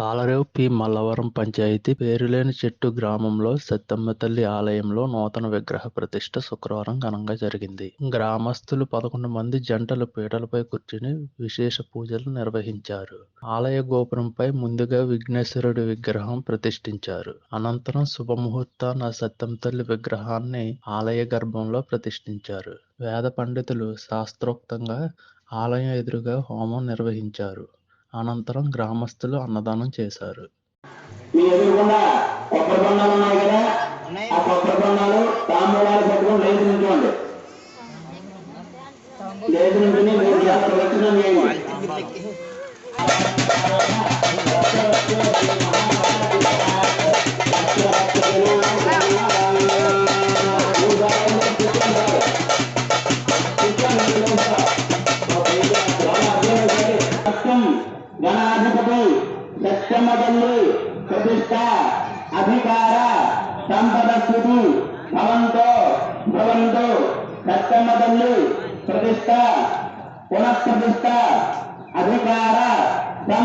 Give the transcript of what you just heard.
Tallarevu P. Mallavaram panchayat పేరులేని చెట్టు గ్రామంలో సత్తెమ్మ తల్లి ఆలయంలో నూతన విగ్రహ ప్రతిష్ట శుక్రవారం ఘనంగా జరిగింది. గ్రామస్తులు పదకొండు మంది జంటలు పీటలపై కూర్చుని విశేష పూజలు నిర్వహించారు. ఆలయ గోపురంపై ముందుగా విఘ్నేశ్వరుడి విగ్రహం ప్రతిష్ఠించారు. అనంతరం శుభముహూర్తాన సత్తెమ్మ తల్లి విగ్రహాన్ని ఆలయ గర్భంలో ప్రతిష్ఠించారు. వేద పండితులు శాస్త్రోక్తంగా ఆలయం ఎదురుగా హోమం నిర్వహించారు. అనంతరం గ్రామస్తులు అన్నదానం చేశారు. మీ ఎదురుకుండా కొబ్బరి బొండాలు ఉన్నాయి కదా? ఆ కొబ్బరి బొండాలు తాంబూలాలు పట్టుకొని లేచి నుంచోండి లేచి నుంచుని మూడు సార్లు ప్రదక్షిణం గణాధిపతి సత్యమదల్లి ప్రతిష్ట అధికార సంపద స్థితి భవంతో భవంతో సత్యమదల్లి ప్రతిష్ట పునఃప్రతిష్ట అధికార సంపద